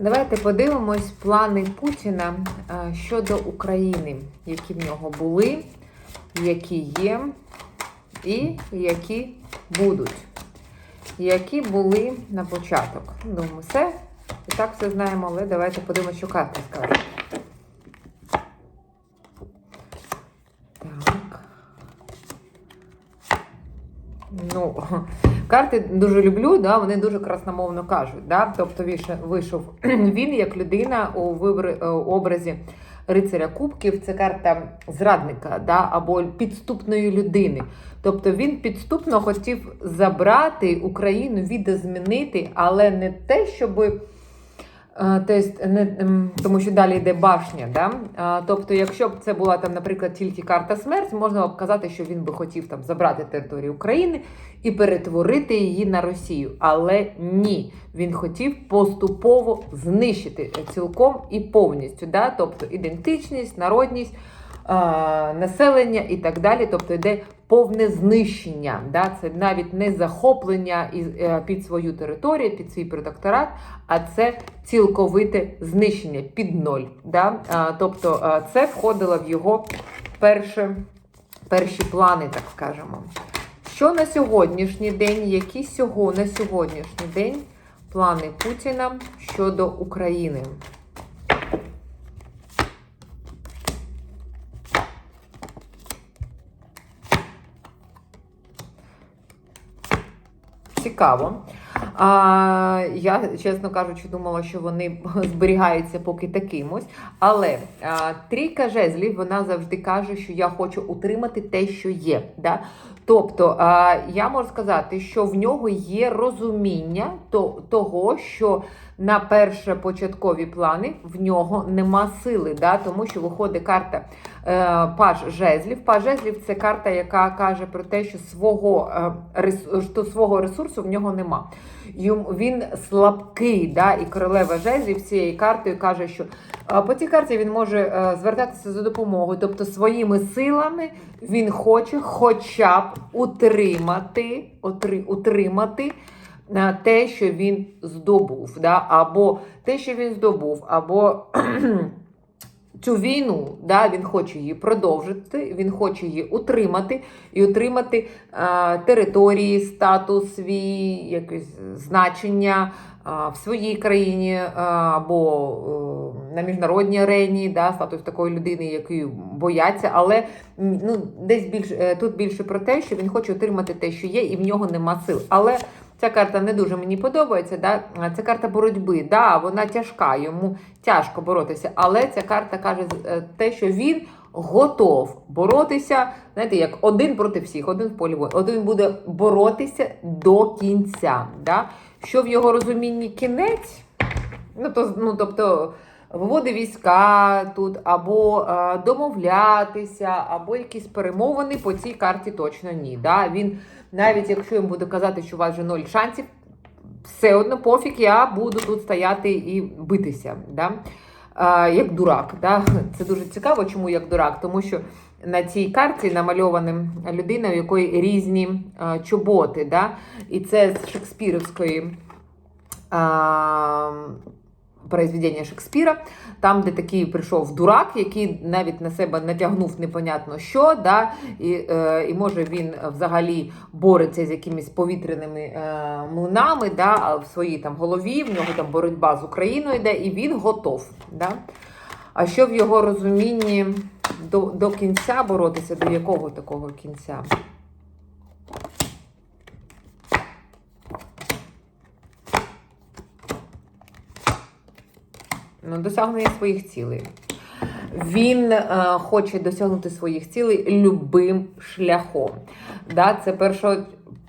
Давайте подивимось плани Путіна е, щодо України, які в нього були, які є і які будуть. Які були на початок. Думаю, все. І так все знаємо, але давайте подивимося, що карта скаже. Так. Ну, карти дуже люблю, да, вони дуже красномовно кажуть. Да? Тобто вийшов, він як людина у вибри, е, образі рицаря Кубків. Це карта зрадника да? або підступної людини. Тобто він підступно хотів забрати Україну, відозмінити, але не те, щоби. Е, Тобто, не, ем, тому що далі йде башня. Да? Тобто, якщо б це була там, наприклад, тільки карта смерть, можна б казати, що він би хотів там забрати територію України і перетворити її на Росію. Але ні, він хотів поступово знищити цілком і повністю. Да? Тобто ідентичність, народність, населення і так далі. Тобто йде повне знищення. Да? Це навіть не захоплення е, під свою територію, під свій протекторат, а це цілковите знищення під ноль. Да? Тобто це входило в його перше, перші плани, так скажемо. Що на сьогоднішній день, які сього на сьогоднішній день плани Путіна щодо України? Цікаво. А, я, чесно кажучи, думала, що вони зберігаються поки такимось. Але а, трійка жезлів вона завжди каже, що я хочу утримати те, що є. Да? Тобто я можу сказати, що в нього є розуміння того, що на перші початкові плани в нього нема сили, да? тому що виходить карта е, Паж жезлів. Паж жезлів це карта, яка каже про те, що свого, е, що свого ресурсу в нього нема. Він слабкий, да? і королева жезлів цією картою каже, що е, по цій карті він може е, звертатися за допомогою, тобто своїми силами він хоче хоча б утримати, утри, утримати те, що він здобув, да? або те, що він здобув, або цю війну, да, він хоче її продовжити, він хоче її утримати і утримати е, території, статус свій, якесь значення е, в своїй країні е, або е, на міжнародній арені, да, статус такої людини, якої бояться, але ну, десь більш, е, тут більше про те, що він хоче отримати те, що є, і в нього нема сил. Але Ця карта не дуже мені подобається. Да? Це карта боротьби. Да, Вона тяжка, йому тяжко боротися. Але ця карта каже е, те, що він готов боротися, знаєте, як один проти всіх, один в полі бою. Один буде боротися до кінця. Да? Що в його розумінні кінець? Ну, то, ну, тобто. Виводи війська тут, або е, домовлятися, або якісь перемовини по цій карті точно ні. Да? Він навіть якщо їм буде казати, що у вас вже ноль шансів, все одно пофіг, я буду тут стояти і битися. Да? А, як дурак. Да? Це дуже цікаво, чому як дурак? Тому що на цій карті намальована людина, у якої різні а, чоботи. Да? І це з Шекспірівської. А, Произведення Шекспіра, там, де такий прийшов дурак, який навіть на себе натягнув непонятно що, да, і е, і може він взагалі бореться з якимись повітряними е, млинами, да, а в своїй там голові, в нього там боротьба з Україною йде, і він готов. Да. А що в його розумінні до, до кінця боротися, до якого такого кінця? Досягнення своїх цілей. Він е, хоче досягнути своїх цілей любим шляхом. Да, це першо,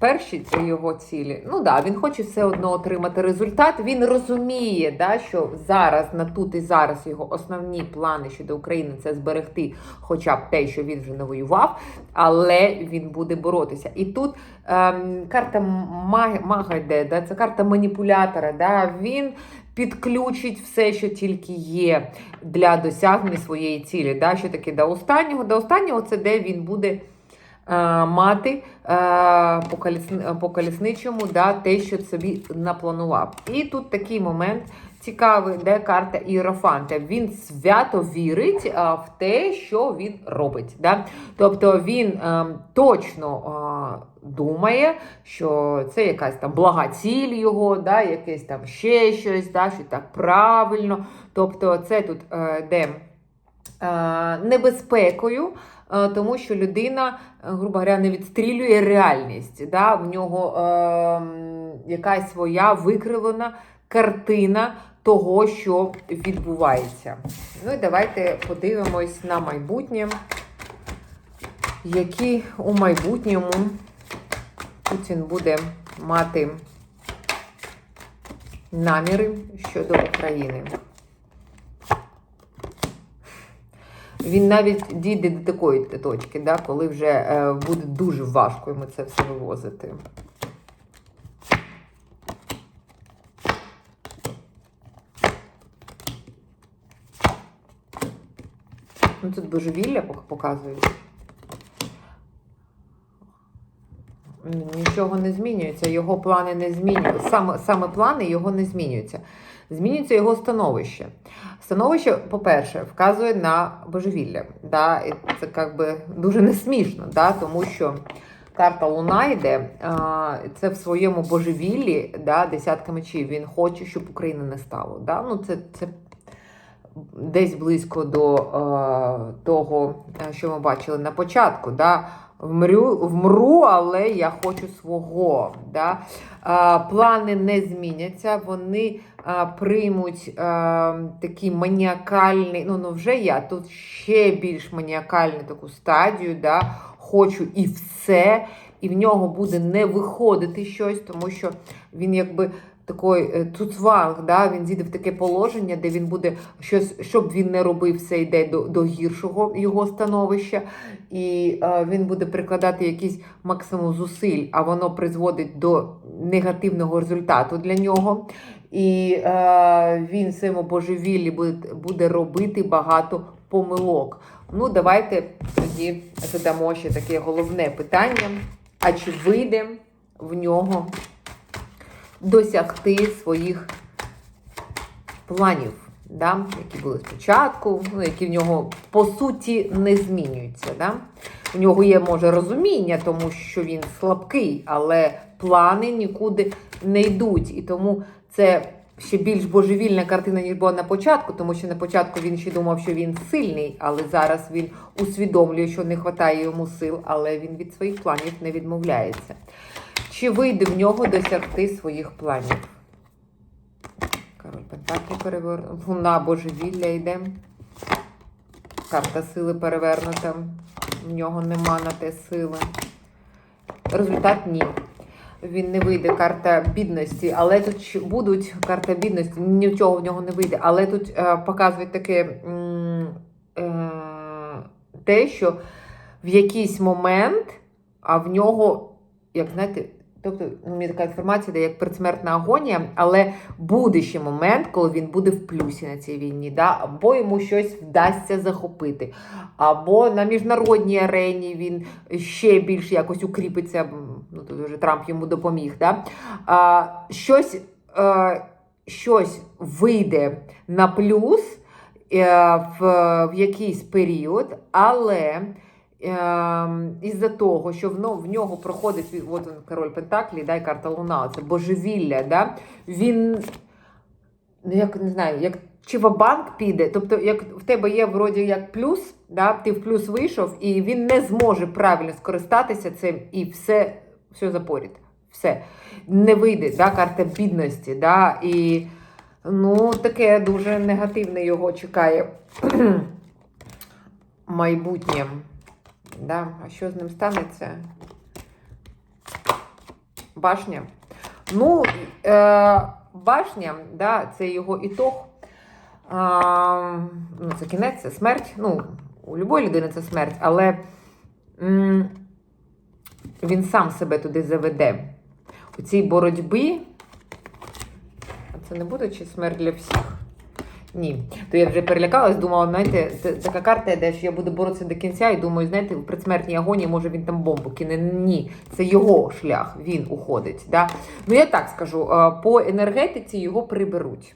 перші його цілі. Ну да, він хоче все одно отримати результат. Він розуміє, да, що зараз на тут і зараз його основні плани щодо України це зберегти, хоча б те, що він вже не воював, але він буде боротися. І тут ем, карта мага, мага йде, да, це карта маніпулятора. Да, Він підключить все, що тільки є для досягнення своєї цілі. Да? Що таке до останнього? До останнього це де він буде е, мати е, по, колісни, по колісничому да, те, що собі напланував. І тут такий момент, цікавий, де карта Іерофанта. Він свято вірить а, в те, що він робить. Да? Тобто він а, точно а, думає, що це якась там блага ціль його, да? якесь там ще щось, да? що так правильно. Тобто, це тут е, де е, небезпекою. е, Тому що людина, грубо говоря, не відстрілює реальність. Да? В нього е, якась своя викривлена картина того, що відбувається. Ну і давайте подивимось на майбутнє, які у майбутньому Путін буде мати наміри щодо України. Він навіть дійде до такої точки, да, коли вже е, буде дуже важко йому це все вивозити. Тут божевілля показують. Нічого не змінюється, його плани не змінюються. Саме, саме плани його не змінюються. Змінюється його становище. Становище, по-перше, вказує на божевілля. Да? І це як би дуже не смішно, да? тому що карта Луна йде, а, це в своєму божевіллі, да, десятка мечів. Він хоче, щоб України не стало. Да? Ну, це, це десь близько до е, того, е, що ми бачили на початку. Да? Вмрю, вмру, але я хочу свого. Да? Е, плани не зміняться, вони е, приймуть е, такий маніакальний, ну, ну вже я тут ще більш маніакальну таку стадію. Да? Хочу і все, і в нього буде не виходити щось, тому що він якби такий е, цуцванг, да? він зійде в таке положення, де він буде щось, щоб він не робив, все йде до, до гіршого його становища, і е, він буде прикладати якийсь максимум зусиль, а воно призводить до негативного результату для нього. І е, він в своєму божевіллі буде, буде робити багато помилок. Ну, давайте тоді задамо ще таке головне питання: а чи вийде в нього досягти своїх планів, да? які були спочатку, ну, які в нього по суті не змінюються. Да? У нього є, може, розуміння, тому що він слабкий, але плани нікуди не йдуть. І тому це ще більш божевільна картина, ніж була на початку, тому що на початку він ще думав, що він сильний, але зараз він усвідомлює, що не вистачає йому сил, але він від своїх планів не відмовляється. Чи вийде в нього досягти своїх планів? Король Пентаклі перевернув. Луна божевілля йде. Карта сили перевернута. В нього нема на те сили. Результат ні. Він не вийде карта бідності, але тут будуть карта бідності, нічого в нього не вийде. Але тут е, показують таке е, те, що в якийсь момент, а в нього, як знаєте, тобто у мене така інформація, де як предсмертна агонія, але буде ще момент, коли він буде в плюсі на цій війні, да? або йому щось вдасться захопити, або на міжнародній арені він ще більш якось укріпиться. Ну тут вже Трамп йому допоміг. Да? А, щось, е, щось вийде на плюс е, в, в якийсь період, але. Ем, із-за того, що в, нього проходить от він, король Пентаклі, да, і карта Луна, це божевілля, да, він, ну як не знаю, як чи в банк піде, тобто, як в тебе є вроді як плюс, да, ти в плюс вийшов, і він не зможе правильно скористатися цим, і все, все запорить. Все. Не вийде, да, карта бідності, да, і ну, таке дуже негативне його чекає майбутнє. Да. А що з ним станеться? Башня. Ну, е, башня, да, це його ітог. Ну, це кінець, це смерть. Ну, у будь-якої людини це смерть, але м, він сам себе туди заведе. У цій боротьбі. Це не буде чи смерть для всіх? Ні. То я вже перелякалась, думала, знаєте, це така карта, де що я буду боротися до кінця, і думаю, знаєте, в предсмертній агонії може він там бомбу кине. Ні, це його шлях, він уходить. Да? Ну я так скажу, е, по енергетиці його приберуть.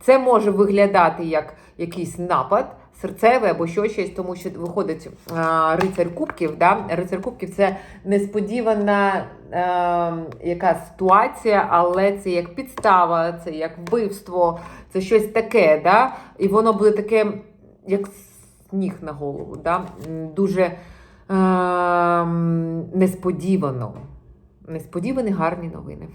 Це може виглядати як якийсь напад. Серцевий або що щось, тому що виходить а, рицар кубків. Да? Рицар кубків це несподівана е, яка ситуація, але це як підстава, це як вбивство, це щось таке. Да? І воно буде таке, як сніг на голову. Да? Дуже е, несподівано. Несподівані гарні новини.